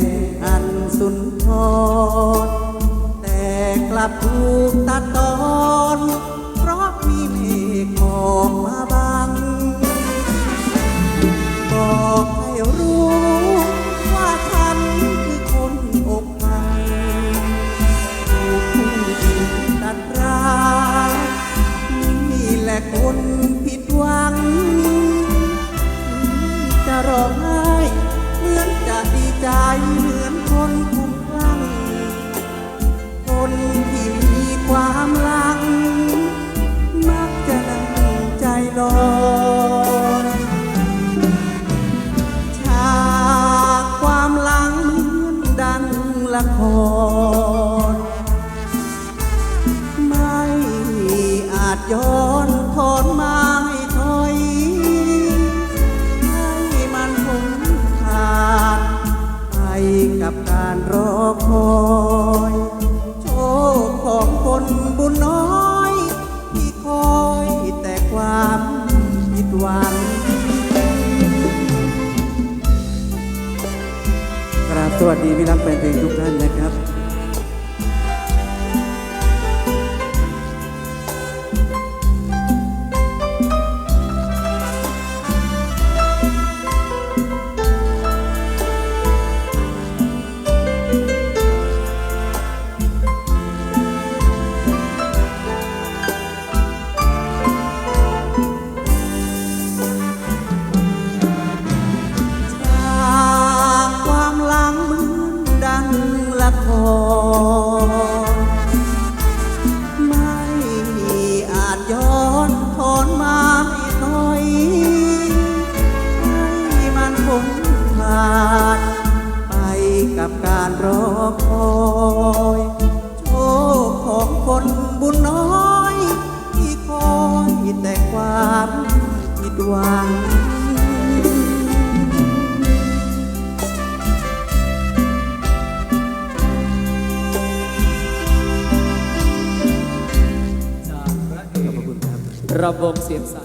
งอันสุนทรแต่กลับถูกตัดตอน เพราะมีเมฆหอกมาบัง บอกให้รู้ ละคร ไม่อาจย้อนทอนมาให้ถอย ให้มันพ้นผ่าดไปกับการรอคอย วัสดีพี่รักแฟนเพลงทุกท่านนะครับ คร ไม่อาจย้อนถอนมาให้ถอยให้มันพ้นผ่าน ไปกับการรอคอย ระบบเสียงสาย